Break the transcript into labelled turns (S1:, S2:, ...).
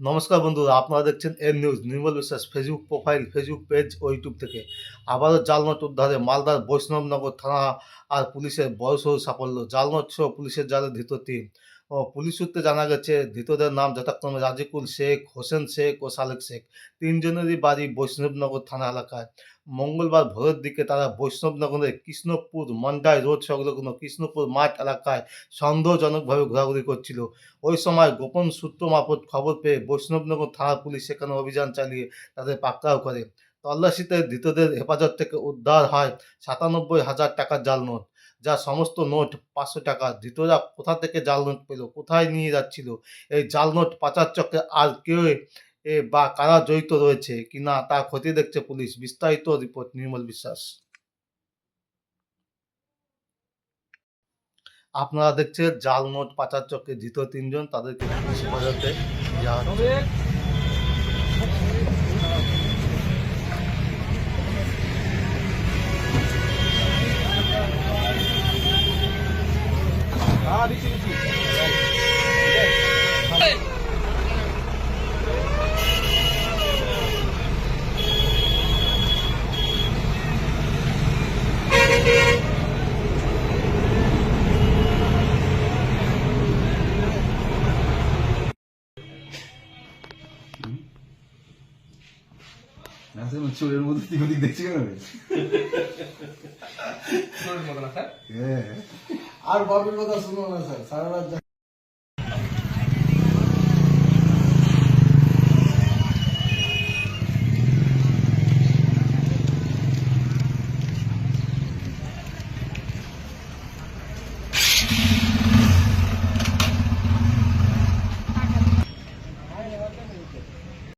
S1: নমস্কার বন্ধুরা আপনারা দেখছেন এর news, Nirmal Biswas Facebook profile, Facebook page ও ইউটিউব থেকে। আবারও জালনোট উদ্ধারে মালদার বৈষ্ণবনগর থানা আর পুলিশের বড়সড় সাফল্য। জালনোট সহ পুলিশের জালে ধৃত তিন। পুলিশ সূত্রে জানা গেছে, ধৃতদের নাম যথাক্রমে রাজিকুল শেখ, হোসেন শেখ ও সালেক শেখ। তিনজনেরই বাড়ি বৈষ্ণবনগর থানা এলাকায়। মঙ্গলবার ভোরের দিকে তারা বৈষ্ণবনগরের কৃষ্ণপুর মন্ডাই রোড সংলগ্ন কৃষ্ণপুর মাঠ এলাকায় সন্দেহজনকভাবে ঘোরাঘুরি করছিল। ওই সময় গোপন সূত্র মারফত খবর পেয়ে বৈষ্ণবনগর থানা পুলিশ সেখানে অভিযান চালিয়ে তাদের পাকড়াও করে। তল্লাশিতে ধৃতদের হেফাজত থেকে উদ্ধার হয় সাতানব্বই হাজার টাকার জাল নোট, যা সমস্ত নোট পাঁচশো টাকা। ধৃতরা কোথা থেকে জাল নোট পেল, কোথায় নিয়ে যাচ্ছিল? এই জাল নোট পাচার চক্রে আর কেউ বা কারা জড়িত রয়েছে কিনা তা খতিয়ে দেখছে পুলিশ। বিস্তারিত রিপোর্ট, নির্মল বিশ্বাস। আপনারা দেখছেন জাল নোট পাচার চক্রে ধৃত তিনজন, তাদেরকে দেওয়া হচ্ছে
S2: নাসিম চোরের মধ্যে দিক ওদিক দেখছি কেন রে? হ্যাঁ
S3: আর বাবির কথা শুনো না স্যার। সারা রাত